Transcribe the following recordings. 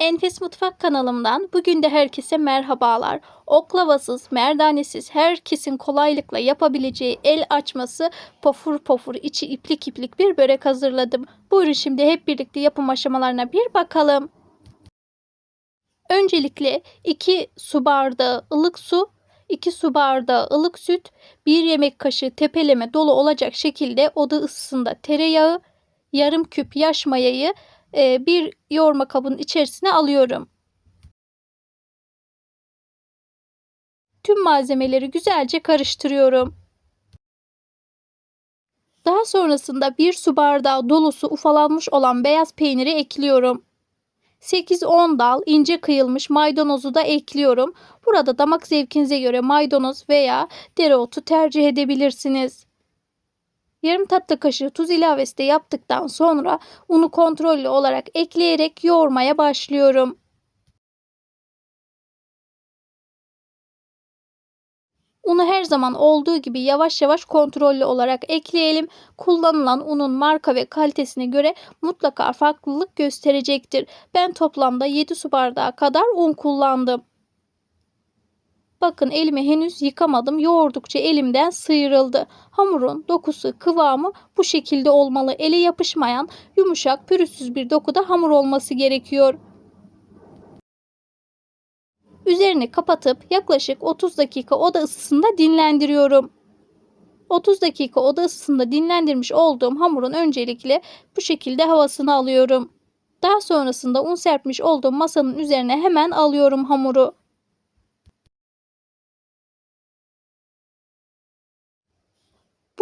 Enfes Mutfak kanalımdan bugün de herkese merhabalar. Oklavasız, merdanesiz herkesin kolaylıkla yapabileceği el açması pofur pofur içi iplik iplik bir börek hazırladım. Buyurun şimdi hep birlikte yapım aşamalarına bir bakalım. Öncelikle 2 su bardağı ılık su, 2 su bardağı ılık süt, 1 yemek kaşığı tepeleme dolu olacak şekilde oda ısısında tereyağı, yarım küp yaş mayayı e, bir yoğurma kabının içerisine alıyorum. Tüm malzemeleri güzelce karıştırıyorum. Daha sonrasında bir su bardağı dolusu ufalanmış olan beyaz peyniri ekliyorum. 8-10 dal ince kıyılmış maydanozu da ekliyorum. Burada damak zevkinize göre maydanoz veya dereotu tercih edebilirsiniz. Yarım tatlı kaşığı tuz ilavesi de yaptıktan sonra unu kontrollü olarak ekleyerek yoğurmaya başlıyorum. Unu her zaman olduğu gibi yavaş yavaş kontrollü olarak ekleyelim. Kullanılan unun marka ve kalitesine göre mutlaka farklılık gösterecektir. Ben toplamda 7 su bardağı kadar un kullandım. Bakın elimi henüz yıkamadım. Yoğurdukça elimden sıyrıldı. Hamurun dokusu, kıvamı bu şekilde olmalı. Ele yapışmayan, yumuşak, pürüzsüz bir dokuda hamur olması gerekiyor. Üzerini kapatıp yaklaşık 30 dakika oda ısısında dinlendiriyorum. 30 dakika oda ısısında dinlendirmiş olduğum hamurun öncelikle bu şekilde havasını alıyorum. Daha sonrasında un serpmiş olduğum masanın üzerine hemen alıyorum hamuru.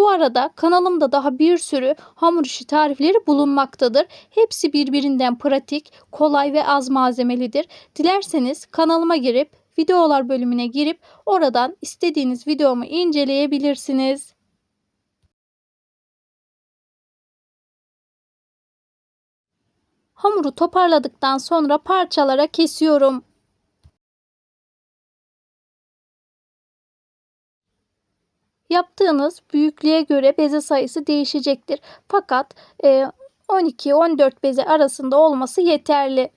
Arada kanalımda daha bir sürü hamur işi tarifleri bulunmaktadır. Hepsi birbirinden pratik, kolay ve az malzemelidir. Dilerseniz kanalıma girip videolar bölümüne girip oradan istediğiniz videomu inceleyebilirsiniz. Hamuru toparladıktan sonra parçalara kesiyorum. Yaptığınız büyüklüğe göre beze sayısı değişecektir. Fakat 12-14 e, beze arasında olması yeterli.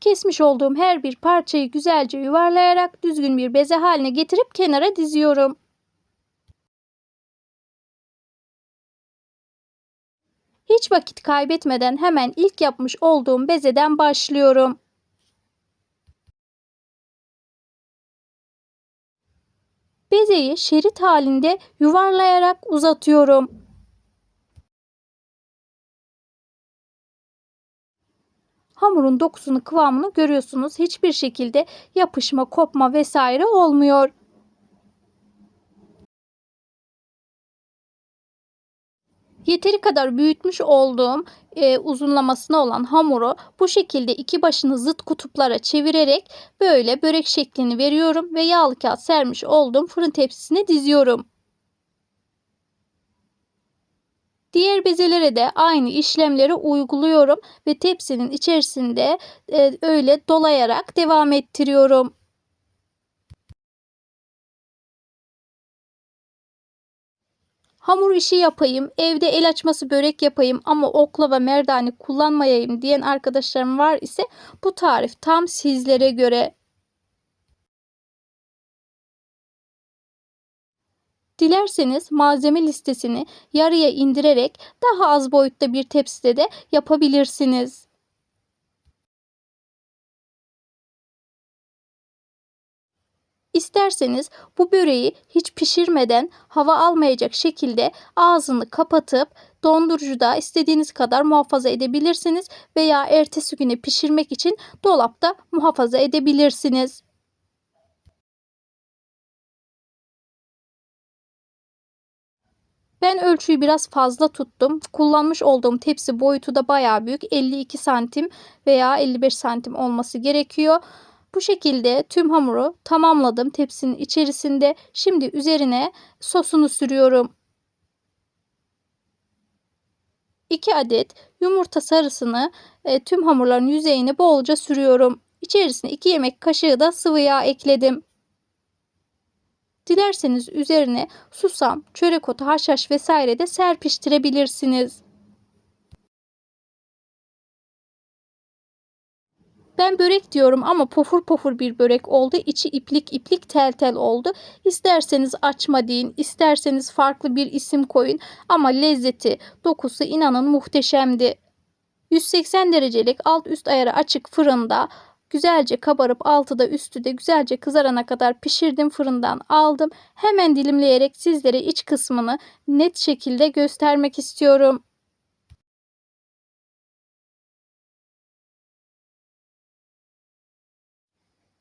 Kesmiş olduğum her bir parçayı güzelce yuvarlayarak düzgün bir beze haline getirip kenara diziyorum. Hiç vakit kaybetmeden hemen ilk yapmış olduğum bezeden başlıyorum. Bezeyi şerit halinde yuvarlayarak uzatıyorum. Hamurun dokusunu kıvamını görüyorsunuz. Hiçbir şekilde yapışma, kopma vesaire olmuyor. Yeteri kadar büyütmüş olduğum e, uzunlamasına olan hamuru bu şekilde iki başını zıt kutuplara çevirerek böyle börek şeklini veriyorum ve yağlı kağıt sermiş olduğum fırın tepsisine diziyorum. Diğer bezelere de aynı işlemleri uyguluyorum ve tepsinin içerisinde e, öyle dolayarak devam ettiriyorum. Hamur işi yapayım, evde el açması börek yapayım ama oklava merdane kullanmayayım diyen arkadaşlarım var ise bu tarif tam sizlere göre. Dilerseniz malzeme listesini yarıya indirerek daha az boyutta bir tepside de yapabilirsiniz. İsterseniz bu böreği hiç pişirmeden hava almayacak şekilde ağzını kapatıp dondurucuda istediğiniz kadar muhafaza edebilirsiniz veya ertesi güne pişirmek için dolapta muhafaza edebilirsiniz. Ben ölçüyü biraz fazla tuttum. Kullanmış olduğum tepsi boyutu da baya büyük. 52 santim veya 55 santim olması gerekiyor. Bu şekilde tüm hamuru tamamladım tepsinin içerisinde. Şimdi üzerine sosunu sürüyorum. 2 adet yumurta sarısını e, tüm hamurların yüzeyine bolca sürüyorum. İçerisine 2 yemek kaşığı da sıvı yağ ekledim. Dilerseniz üzerine susam, çörek otu, haşhaş vesaire de serpiştirebilirsiniz. Ben börek diyorum ama pofur pofur bir börek oldu. İçi iplik iplik tel tel oldu. İsterseniz açma deyin, isterseniz farklı bir isim koyun ama lezzeti, dokusu inanın muhteşemdi. 180 derecelik alt üst ayarı açık fırında güzelce kabarıp altı da üstü de güzelce kızarana kadar pişirdim fırından aldım. Hemen dilimleyerek sizlere iç kısmını net şekilde göstermek istiyorum.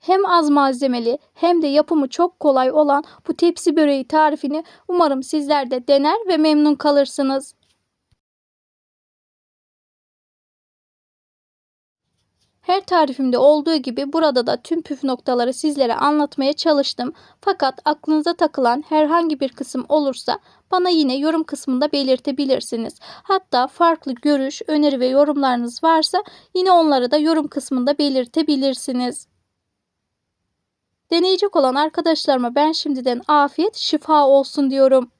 Hem az malzemeli hem de yapımı çok kolay olan bu tepsi böreği tarifini umarım sizler de dener ve memnun kalırsınız. Her tarifimde olduğu gibi burada da tüm püf noktaları sizlere anlatmaya çalıştım. Fakat aklınıza takılan herhangi bir kısım olursa bana yine yorum kısmında belirtebilirsiniz. Hatta farklı görüş, öneri ve yorumlarınız varsa yine onları da yorum kısmında belirtebilirsiniz. Deneyecek olan arkadaşlarıma ben şimdiden afiyet, şifa olsun diyorum.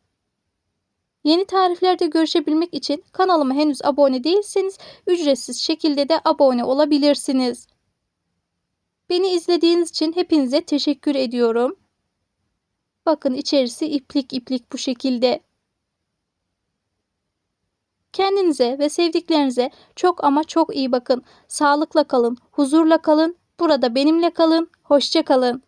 Yeni tariflerde görüşebilmek için kanalıma henüz abone değilseniz ücretsiz şekilde de abone olabilirsiniz. Beni izlediğiniz için hepinize teşekkür ediyorum. Bakın içerisi iplik iplik bu şekilde. Kendinize ve sevdiklerinize çok ama çok iyi bakın. Sağlıkla kalın, huzurla kalın. Burada benimle kalın. Hoşça kalın.